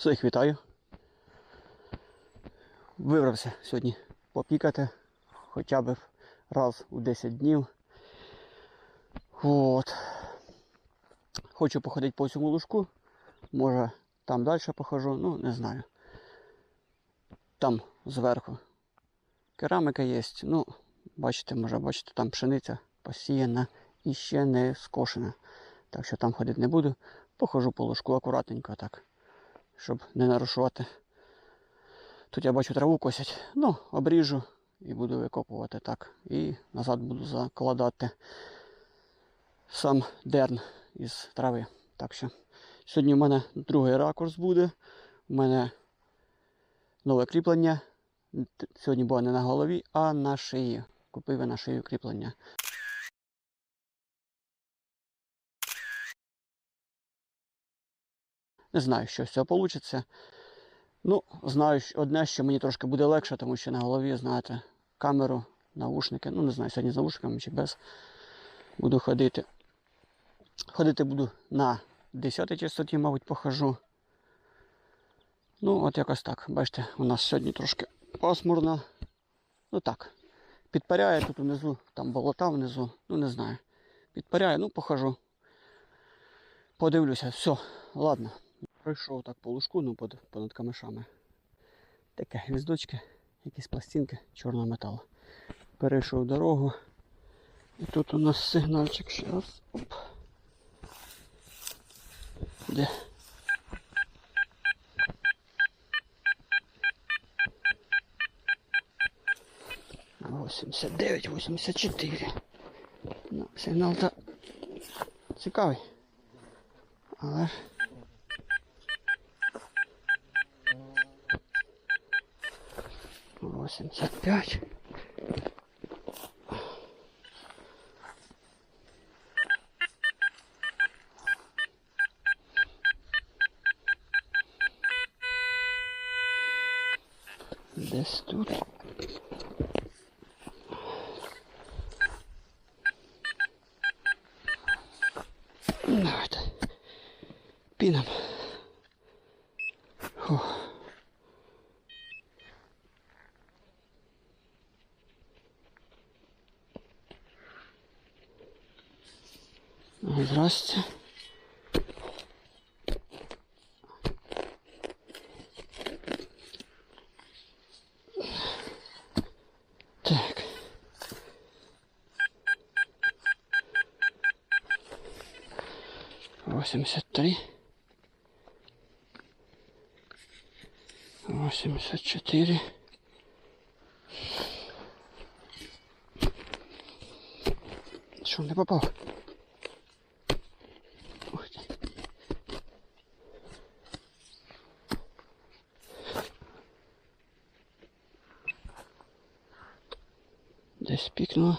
Всіх вітаю. Вибрався сьогодні попікати хоча б раз у 10 днів. От. Хочу походити по цьому лужку. Може там далі похожу, ну не знаю. Там зверху кераміка є. Ну, бачите, може бачите, там пшениця посіяна і ще не скошена. Так що там ходити не буду. Похожу по ложку акуратненько так, щоб не нарушувати. Тут я бачу траву косять. Ну, обріжу і буду викопувати так. І назад буду закладати сам дерн із трави. Так що сьогодні в мене другий ракурс буде. У мене нове кріплення. Сьогодні було не на голові, а на шиї. Купив я на шию кріплення. Не знаю, що з цього вийде. Ну, знаю одне, що мені трошки буде легше, тому що на голові, знаєте, камеру, наушники. Ну, не знаю, сьогодні з наушниками чи без. Буду ходити. Ходити буду на 10 частоті, мабуть, похожу. Ну, от якось так. Бачите, у нас сьогодні трошки пасмурно. Ну так. Підпаряє тут внизу, там болота внизу, ну не знаю. Підпаряє, ну похожу. Подивлюся, все, ладно. Пройшов так по лужку, ну под, понад камешами. Таке гвіздочки, якісь пластинки чорного металу. Перейшов дорогу. І тут у нас сигнальчик ще раз. Оп. Де? Восемьдесят дев'ять, восемьдесят чотири. Ну, сигнал то цікавий. Але ж Восемьдесят пять. Десь тут. Давайте. Піном. Фух. Ну, Так. Восемьдесят три. Восемьдесят четыре. Что, не попал? Пікнуло.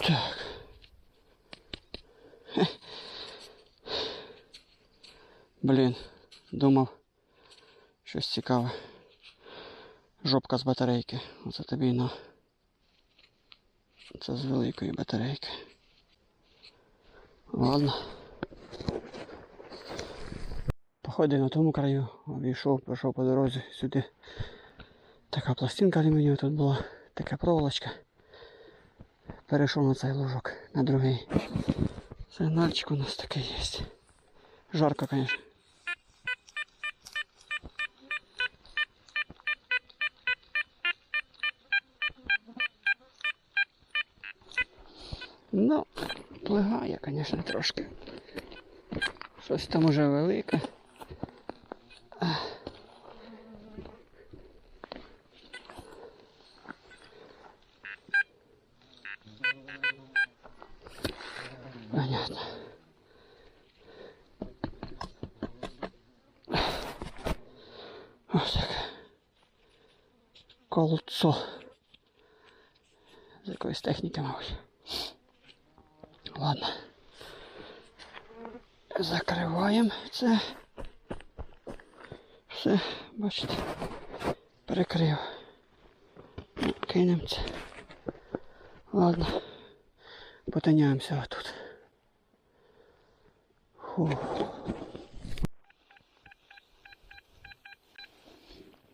Так. Блін, думав, щось цікаве. Жопка з батарейки. Оце тобі на. Це з великої батарейки. Ладно. Походив на тому краю, обійшов, пройшов по дорозі сюди. Така пластинка алюмінієва тут була, така проволочка. Перейшов на цей лужок, на другий. Сигнальчик у нас такий є. Жарко, звісно. Ну, плигає, звісно, трошки. Щось там уже велике. Понятно. Ось таке. Колодцо. З якоїсь техніки, мабуть. Ладно. Закриваємо це. Все, бачите, перекрив. Кинемо це. Ладно. Потиняємося отут. Фу.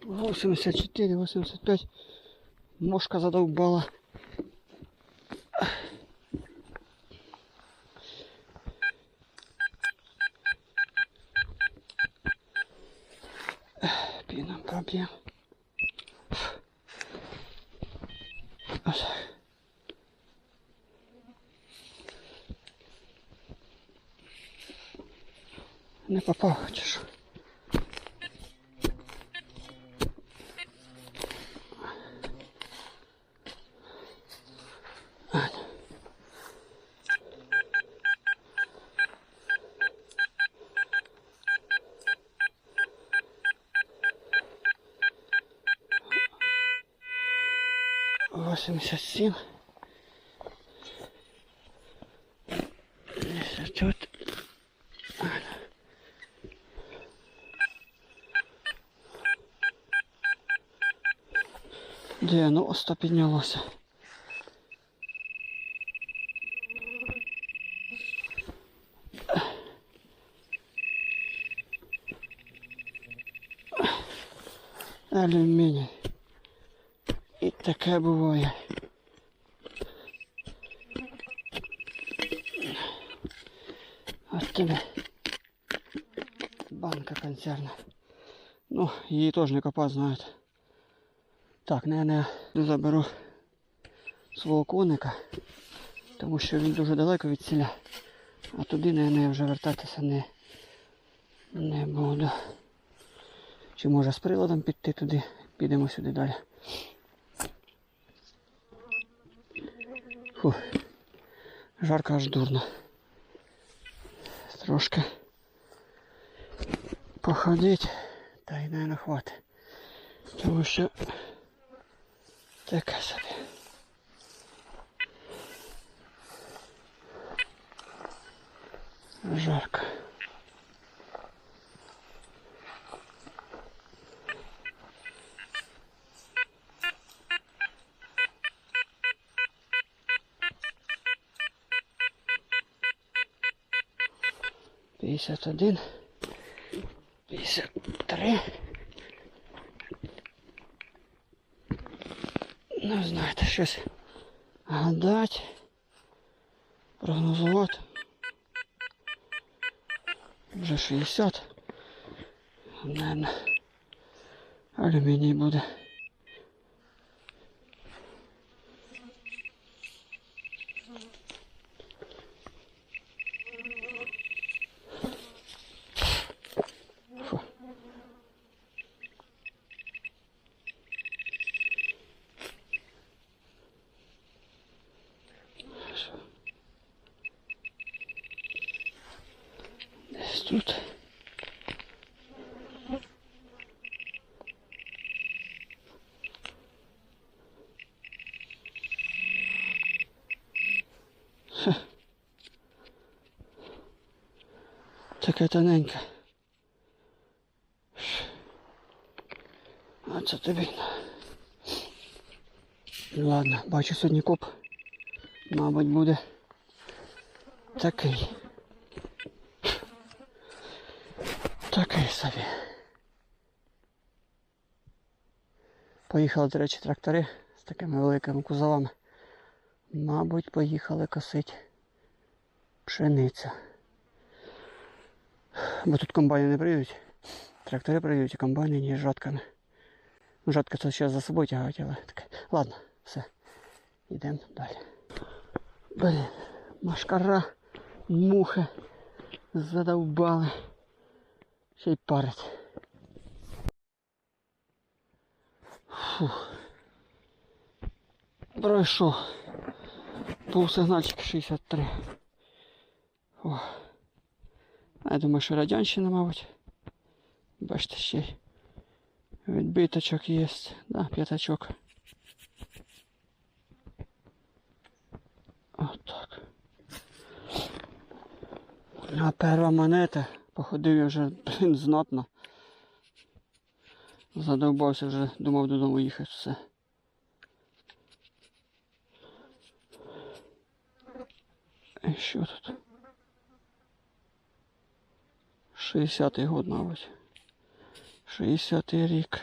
Восемьдесят четыре, восемьдесят пять. Мошка задолбала. Піном проб'єм. Ось. Не попав, чи 57. Тут. Девяносто піднялося. Алюміні. І таке буває. От банка консервна. Ну, її теж не копати знають. Так, не, не заберу свого коника, тому що він дуже далеко від ціля. А туди не, не вже вертатися не, не буду. Чи може з приладом піти туди, підемо сюди далі. Фу. Жарко аж дурно. Трошки походить, та й не хватить. Тому що таке собі. Жарко. П'ятдесят один. П'ятдесят три. Ну, знаєте, щось гадати, прогнозувати. Вже 60. Наверное, алюміній буде. Таке тоненьке. А це тобі. Ну ладно, бачу сьогодні коп. Мабуть, буде такий. Такий собі. Поїхали, до речі, трактори з такими великими кузовами. Мабуть, поїхали косити пшеницю. Бо тут комбайни не приїдуть. Трактори приїдуть, а комбайни з жатками. Жатка це ще за собою тягають, але таке. Ладно, все. Йдемо далі. Блін, машкара, мухи задовбали. Ще й парить. Фух. Пройшов. Був сигнальчик 63. О. Я думаю, що радянщина, мабуть. Бачите, ще й відбиточок є. Да, п'ятачок. Отак. А перша монета. Походив я вже, блін, знатно. Задовбався вже, думав додому їхати все. І що тут? 60-й год, мабуть. 60-й рік.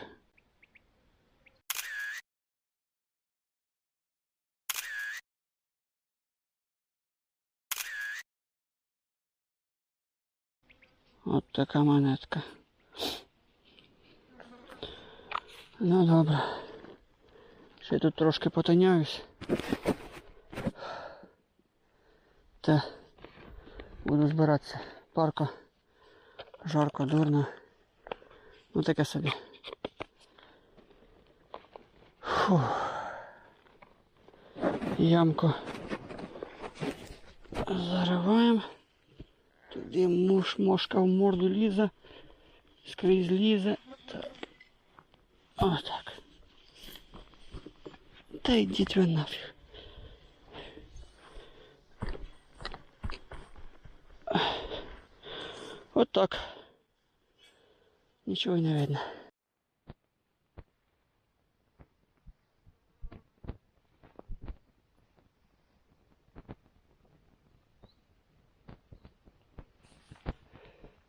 От така монетка. Ну добре. Ще тут трошки потиняюсь. Та буду збиратися. Парко. Жарко, дурно. Ну таке собі. Фу. Ямку зариваємо. Туди муш, мошка в морду лізе. Скрізь лізе. Так. Отак. Та йдіть ви нафіг. От Нічого не видно.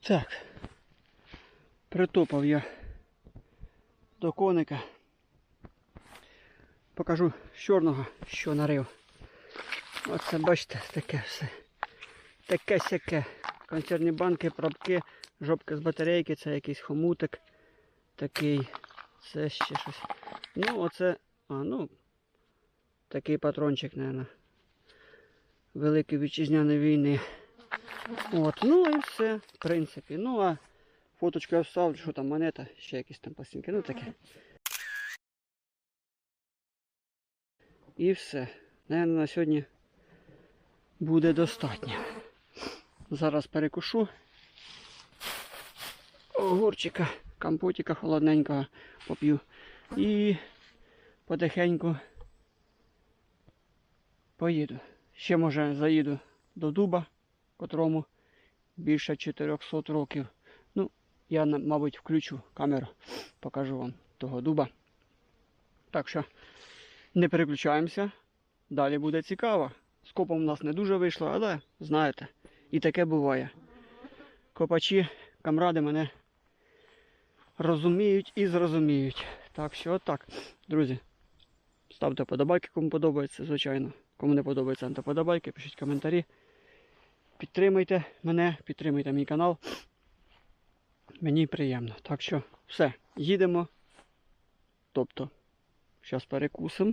Так. Притопав я до коника. Покажу з чорного, що нарив. Оце бачите, таке все. Таке сяке. Консервні банки, пробки, жопка з батарейки, це якийсь хомутик. Такий. Це ще щось. Ну, оце. А, ну. Такий патрончик, мабуть. Великої вітчизняної війни. От, ну і все, в принципі. Ну а фоточку я вставлю, що там монета, ще якісь там пластинки, ну таке. І все. Наверно, на сьогодні буде достатньо. Зараз перекушу. Огурчика, компотика холодненького поп'ю. І потихеньку поїду. Ще може заїду до дуба, котрому більше 400 років. Ну, я, мабуть, включу камеру, покажу вам того дуба. Так що не переключаємося. Далі буде цікаво. З копом у нас не дуже вийшло, але знаєте, і таке буває. Копачі, камради мене розуміють і зрозуміють. Так що отак, друзі. Ставте подобайки, кому подобається, звичайно. Кому не подобається, то подобайки, пишіть коментарі. Підтримуйте мене, підтримуйте мій канал. Мені приємно. Так що все, їдемо. Тобто, зараз перекусимо.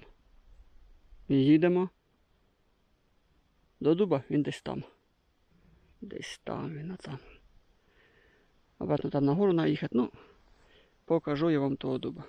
І їдемо до дуба, він десь там. Десь там він, там. Обратно там нагору наїхати. Ну, покажу я вам того дуба.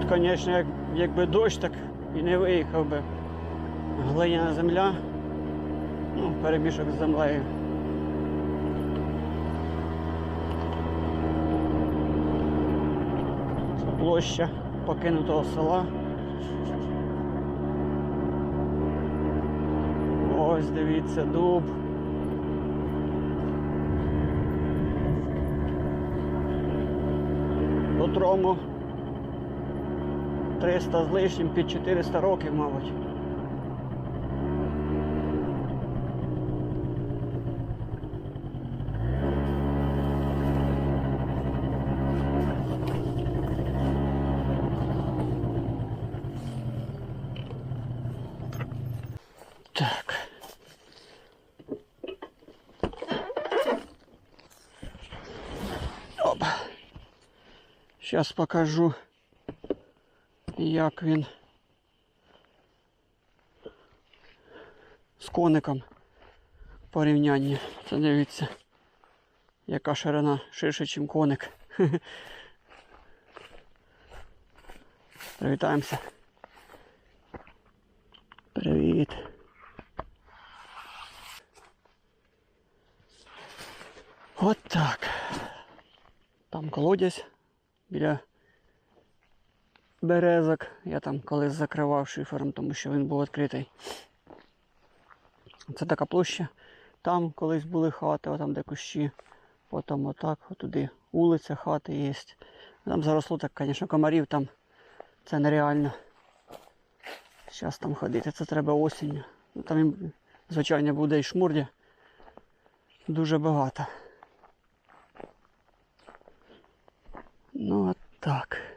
Тут, звісно, як, якби дощ, так і не виїхав би. Глиняна земля. Ну, перемішок з землею. Це площа покинутого села. Ось дивіться, дуб. Котрому 300 з лишнім під 400 років, мабуть. Так. Оп. Зараз покажу, Як він з коником в порівнянні. Це дивіться, яка ширина ширше, ніж коник. Привітаємося. Привіт. От так. Там колодязь біля березок. Я там колись закривав шифером, тому що він був відкритий. Це така площа. Там колись були хати, там де кущі. Потім отак, отуди вулиця, хати є. Там заросло так, звісно, комарів там. Це нереально. Зараз там ходити, це треба осінню. Ну, там, звичайно, буде і шмурдя. Дуже багато. Ну от так.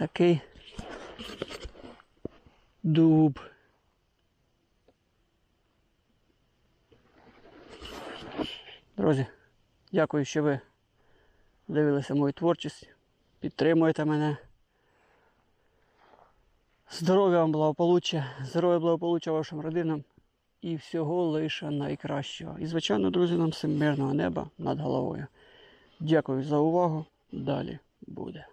Такий дуб. Друзі, дякую, що ви дивилися мою творчість. Підтримуєте мене. Здоров'я вам благополуччя, здоров'я благополуччя вашим родинам і всього лише найкращого. І, звичайно, друзі, нам всім мирного неба над головою. Дякую за увагу. Далі буде.